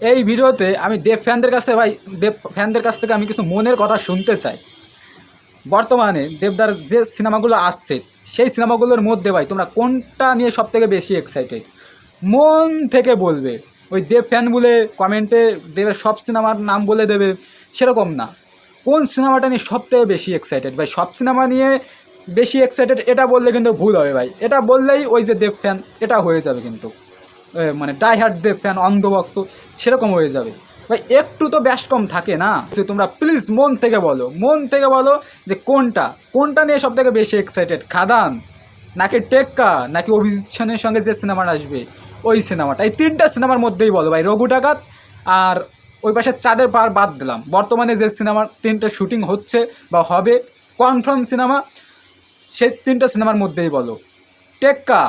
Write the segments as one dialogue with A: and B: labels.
A: এই ভিডিওতে আমি দেব ফ্যানদের কাছে ভাই, দেব ফ্যানদের কাছ থেকে আমি কিছু মনের কথা শুনতে চাই। বর্তমানে দেবদার যে সিনেমাগুলো আসছে, সেই সিনেমাগুলোর মধ্যে ভাই, তোমরা কোনটা নিয়ে সব থেকে বেশি এক্সাইটেড মন থেকে বলবে। ওই দেব ফ্যান বলে কমেন্টে দেবের সব সিনেমার নাম বলে দেবে, সেরকম না। কোন সিনেমাটা নিয়ে সব থেকে বেশি এক্সাইটেড ভাই, সব সিনেমা নিয়ে বেশি এক্সাইটেড এটা বললে কিন্তু ভুল হবে ভাই। এটা বললেই ওই যে দেব ফ্যান, এটা হয়ে যাবে কিন্তু। মানে ডাই হার্ট দেব ফ্যান অন্ধভক্ত সেরকম হয়ে যাবে। ভাই, একটু তো ব্যাস কম থাকে না? যে তোমরা প্লিজ মন থেকে বলো, মন থেকে বলো যে কোনটা? কোনটা নিয়ে সব থেকে বেশি এক্সাইটেড খাদান? নাকি টেক্কা? নাকি অভিজিৎ সেনের সঙ্গে যে সিনেমাটা আসবে, ওই সিনেমাটা এই তিনটা সিনেমার মধ্যেই বলো ভাই, রঘু ডাকাত আর ওই পাশে চাঁদের পার বাদ দিলাম। বর্তমানে যে সিনেমার তিনটে শুটিং হচ্ছে বা হবে কনফার্ম সিনেমা সেই তিনটা সিনেমার মধ্যেই বলো। টেক্কা?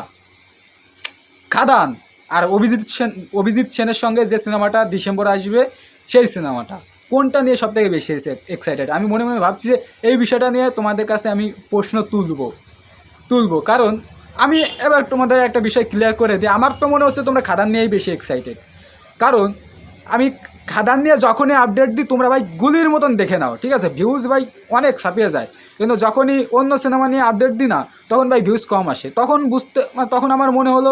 A: খাদান? আর অভিজিৎ সেন, অভিজিৎ সেনের সঙ্গে যে সিনেমাটা ডিসেম্বরে আসবে, সেই সিনেমাটা। কোনটা নিয়ে সব থেকে বেশি এক্সাইটেড আমি মনে মনে ভাবছি যে এই বিষয়টা নিয়ে তোমাদের কাছে আমি প্রশ্ন তুলবো। তুলবো। কারণ আমি এবার তোমাদের একটা বিষয় ক্লিয়ার করে দিই। আমার তো মনে হচ্ছে তোমরা খাদান নিয়েই বেশি এক্সাইটেড কারণ আমি খাদান নিয়ে যখনই আপডেট দিই, তোমরা ভাই গুলির মতন দেখে নাও, ঠিক আছে? ভিউজ ভাই অনেক ছাপিয়ে যায়। কিন্তু যখনই অন্য সিনেমা নিয়ে আপডেট দিই না, তখন ভাই ভিউজ কম আসে। তখন বুঝতে, তখন আমার মনে হলো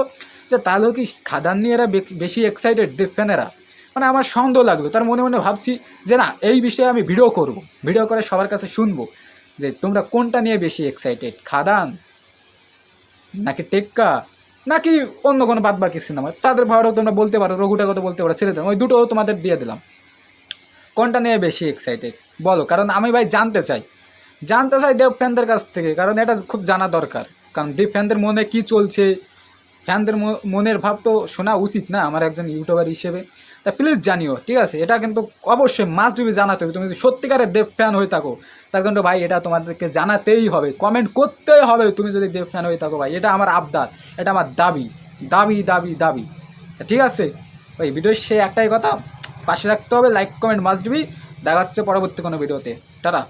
A: যে তাহলেও কি খাদান নিয়ে এরা বেশি এক্সাইটেড দেব ফ্যানেরা। মানে আমার সন্দেহ লাগল তার মনে মনে ভাবছি যে না, এই বিষয়ে আমি ভিডিও করব। ভিডিও করে সবার কাছে শুনব যে তোমরা কোনটা নিয়ে বেশি এক্সাইটেড খাদান? নাকি টেক্কা? নাকি অন্য কোনো বাদ বাকি সিনেমা চাঁদের ভাড়াও তোমরা বলতে পারো, রঘুটা কথা বলতে পারো, ছেড়ে দিলাম ওই দুটো তোমাদের দিয়ে দিলাম। কোনটা নিয়ে বেশি এক্সাইটেড বলো, কারণ আমি ভাই জানতে চাই। জানতে চাই দেব ফ্যানদের কাছ থেকে, কারণ এটা খুব জানা দরকার। কারণ দেব ফ্যানদের মনে কি চলছে? ফ্যানদের মনের ভাব তো শোনা উচিত না আমার একজন ইউটিউবার হিসেবে। তা প্লিজ জানিও, ঠিক আছে? এটা কিন্তু অবশ্যই মাস্ট বি জানাতে হবে। তুমি যদি সত্যিকারের দেব ফ্যান হয়ে থাকো তার কিন্তু ভাই এটা তোমাদেরকে জানাতেই হবে। কমেন্ট করতেই হবে তুমি যদি দেব ফ্যান হয়ে থাকো ভাই। এটা আমার আবদার, এটা আমার দাবি। দাবি দাবি দাবি। ঠিক আছে? ওই ভিডিওর সে একটাই কথা। পাশে রাখতে হবে লাইক কমেন্ট মাস্ট বি দেখা হচ্ছে পরবর্তী কোনো ভিডিওতে টাটা।